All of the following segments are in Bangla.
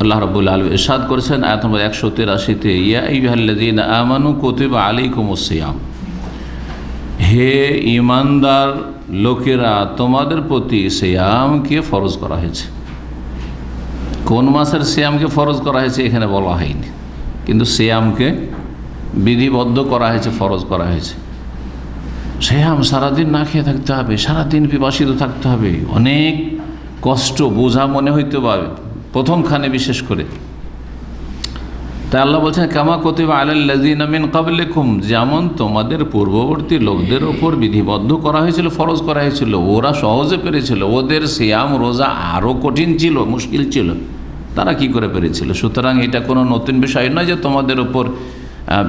আল্লাহ রবুল্লা আলম ইরশাদ করেছেন, আয়াত নম্বর একশো তেরাশিতে, ইয়া ইহাল্লাদিন আমানু কতিবা আলাইকুম সিয়াম। হে ইমানদার লোকেরা, তোমাদের প্রতি সিয়ামকে ফরজ করা হয়েছে। কোন মাসের সিয়ামকে ফরজ করা হয়েছে এখানে বলা হয়নি। কিন্তু সিয়ামকে বিধিবদ্ধ করা হয়েছে, ফরজ করা হয়েছে। সিয়াম সারাদিন না খেয়ে থাকতে হবে, সারাদিন পিপাসিত থাকতে হবে। অনেক কষ্ট, বোঝা মনে হইতে পারে। প্রথমখানে বিশেষ করে। তাই আল্লাহ বলছেন, কামা কতিবা আলাল্লাজিন আমিন কাবলেকুম যেমন তোমাদের পূর্ববর্তী লোকদের ওপর বিধিবদ্ধ করা হয়েছিল, ফরজ করা হয়েছিল, ওরা সহজে পেরেছিল, ওদের সিয়াম, রোজা আরও কঠিন ছিল, মুশকিল ছিল, তারা কি করে পেরেছিল? সুতরাং এটা কোনো নতুন বিষয় নয় যে তোমাদের ওপর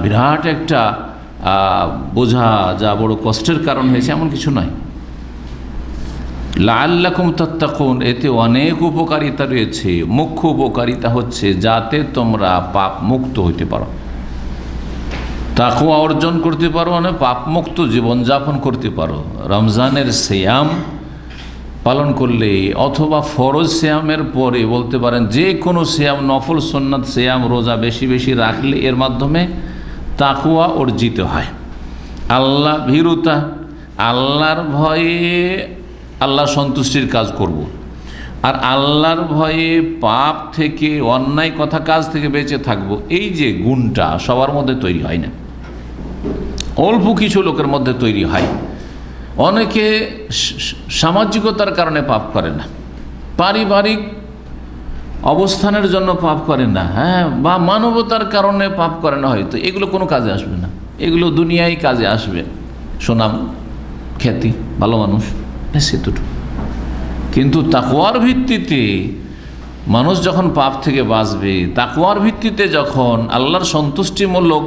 বিরাট একটা বোঝা যা বড় কষ্টের কারণ হয়েছে, এমন কিছু নয়। লাল্লাকুম তত্তাকুন, এতে অনেক উপকারিতা রয়েছে। মুখ্য উপকারিতা হচ্ছে যাতে তোমরা পাপ মুক্ত হইতে পারো। তাকুয়া অর্জন করতে পারো মানে পাপ মুক্ত জীবনযাপন করতে পারো। রমজানের সিয়াম পালন করলে অথবা ফরজ শ্যামের পরে বলতে পারেন যে কোনো শ্যাম নফল সন্ন্যত শ্যাম রোজা বেশি বেশি রাখলে এর মাধ্যমে তাকুয়া অর্জিত হয়। আল্লাহ ভীরুতা, আল্লাহর ভয়ে আল্লাহ সন্তুষ্টির কাজ করব। আর আল্লাহর ভয়ে পাপ থেকে, অন্যায় কথা কাজ থেকে বেঁচে থাকব, এই যে গুণটা সবার মধ্যে তৈরি হয় না। অল্প কিছু লোকের মধ্যে তৈরি হয়। অনেকে সামাজিকতার কারণে পাপ করে না। পারিবারিক অবস্থানের জন্য পাপ করে না। হ্যাঁ বা মানবতার কারণে পাপ করে না হয়তো। এগুলো কোনো কাজে আসবে না। এগুলো দুনিয়ায় কাজে আসবে। সুনাম, খ্যাতি, ভালো মানুষ। ব্যাস এতটুকু কিন্তু তাকুয়ার ভিত্তিতে মানুষ যখন পাপ থেকে বাঁচবে তাকুয়ার ভিত্তিতে যখন আল্লাহর সন্তুষ্টিমূলক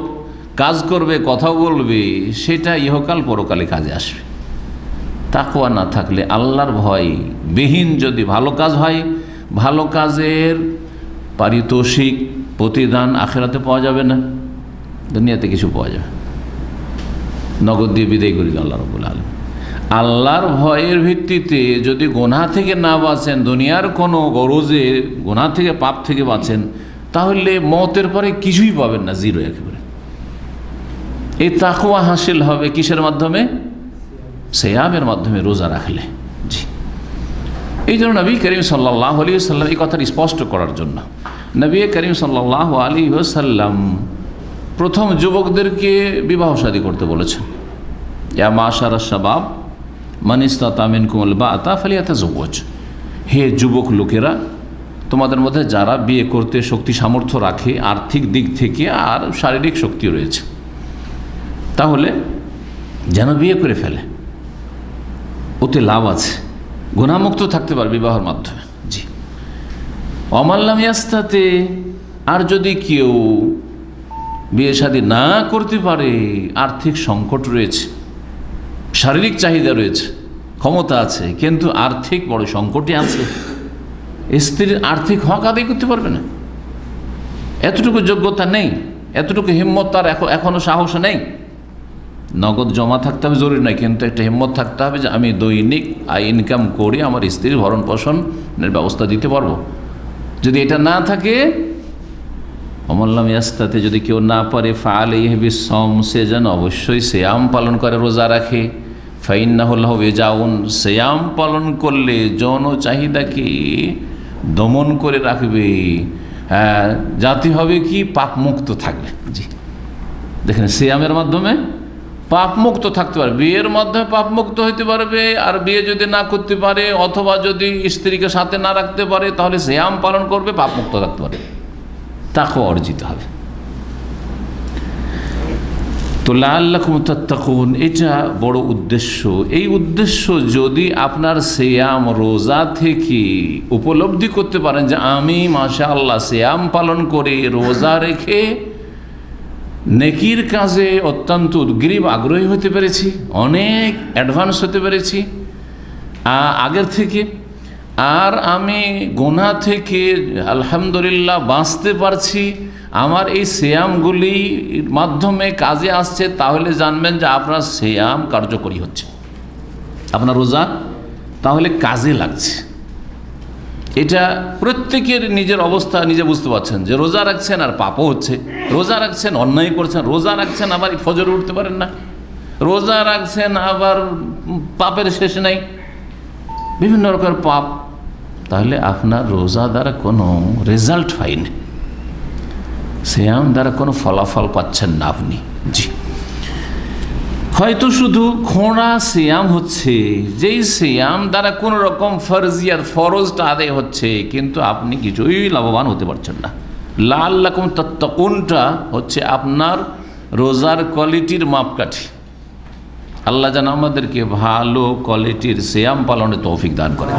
কাজ করবে, কথা বলবে, সেটা ইহকাল পরকালে কাজে আসবে। তাকুয়া না থাকলে আল্লাহর ভয় বিহীন যদি ভালো কাজ হয়, ভালো কাজের পারিতোষিক প্রতিদান আখেরাতে পাওয়া যাবে না, দুনিয়াতে কিছু পাওয়া যাবে নগদ দিয়ে বিদায় করি আল্লাহ রবুল আলম আল্লাহর ভয়ের ভিত্তিতে যদি গোনা থেকে না বাঁচেন, দুনিয়ার কোনো গরজে গোনা থেকে, পাপ থেকে বাঁচেন, তাহলে মতের পরে কিছুই পাবেন না, জিরো একেবারে। এই তাকুয়া হাসিল হবে কিসের মাধ্যমে? সেয়ামের মাধ্যমে, রোজা রাখলে। জি। এই জন্য নবী করিম সাল্লাহ আলী সাল্লাম এই কথাটি স্পষ্ট করার জন্য। নবী করিম সাল্লাহ আলী সাল্লাম প্রথম যুবকদেরকে বিবাহ শাদী করতে বলেছেন। ইয়া মাশার শাবাব মানিস্তা তামিন কুমল বা আতা ফালিয়াতা জব্বজ হে যুবক লোকেরা, তোমাদের মধ্যে যারা বিয়ে করতে শক্তি সামর্থ্য রাখে, আর্থিক দিক থেকে আর শারীরিক শক্তি রয়েছে, তাহলে যেন বিয়ে করে ফেলে। ওতে লাভ আছে। গুণামুক্ত থাকতে পারে বিবাহের মাধ্যমে। জি। অমাল্লাম ইয়াস্তাতে, আর যদি কেউ বিয়ে শাদী না করতে পারে, আর্থিক সংকট রয়েছে। শারীরিক চাহিদা রয়েছে, ক্ষমতা আছে, কিন্তু আর্থিক বড় সংকটে আছে। স্ত্রীর আর্থিক হক আদায় করতে পারবে না। এতটুকু যোগ্যতা নেই, এতটুকু হিম্মত তার এখন এখনও সাহস নেই। নগদ জমা থাকতে হবে, জরুরি নয়, কিন্তু একটা হিম্মত থাকতে হবে যে আমি দৈনিক আয় ইনকাম করে, আমার স্ত্রীর ভরণ পোষণের ব্যবস্থা দিতে পারব। যদি এটা না থাকে অমল্লাম ইয়াস্তাতে, যদি কেউ না পারে ফাল ইহবি সম সে যেন অবশ্যই শ্যাম পালন করে, রোজা রাখে। ফাইন্না হল্লাহ বেজাউন শ্যাম পালন করলে যৌন চাহিদাকে দমন করে রাখবে। হ্যাঁ জাতি হবে কি? পাপ মুক্ত থাকবে। জি। দেখেন শ্যামের মাধ্যমে পাপ মুক্ত থাকতে পারবে। বিয়ের মাধ্যমে পাপ মুক্ত হইতে পারবে, আর বিয়ে যদি না করতে পারে, অথবা যদি স্ত্রীকে সাথে না রাখতে পারে, তাহলে শ্যাম পালন করবে পাপ মুক্ত থাকতে পারে তাকেও অর্জিত হবে। তো লাল্লাকুন এটা বড় উদ্দেশ্য। এই উদ্দেশ্য যদি আপনার সেয়াম রোজা থেকে উপলব্ধি করতে পারেন যে আমি মাশা আল্লাহ সেয়াম পালন করে রোজা রেখে নেকির কাজে অত্যন্ত উদ্গ্রীব আগ্রহী হতে পেরেছি, অনেক অ্যাডভান্স হতে পেরেছি। আগের থেকে আর আমি গোনা থেকে আলহামদুলিল্লাহ বাঁচতে পারছি, আমার এই শ্যামগুলির মাধ্যমে কাজে আসছে, তাহলে জানবেন যে আপনার শ্যাম কার্যকরী হচ্ছে। আপনার রোজা তাহলে কাজে লাগছে। এটা প্রত্যেকের নিজের অবস্থা, নিজে বুঝতে পারছেন যে রোজা রাখছেন আর পাপও হচ্ছে। রোজা রাখছেন, অন্যায় করছেন, রোজা রাখছেন, আবার ফজরে উঠতে পারেন না। রোজা রাখছেন, আবার পাপের শেষ নেই। বিভিন্ন রকমের পাপ তাহলে আপনার রোজা দ্বারা কোনো রেজাল্ট হয়নি শ্যাম দ্বারা কোনো ফলাফল পাচ্ছেন না আপনি। জি। হয়তো শুধু খোঁড়া সিয়াম হচ্ছে, যেই সিয়াম দ্বারা কোনো রকম ফরজিয়ার ফরজটা আদায় হচ্ছে, কিন্তু আপনি কিছুই লাভবান হতে পারছেন না। লাল রকম তত্ত্বকুনটা হচ্ছে আপনার রোজার কোয়ালিটির মাপকাঠি। আল্লাহ যেন আমাদেরকে ভালো কোয়ালিটির সিয়াম পালনে তৌফিক দান করে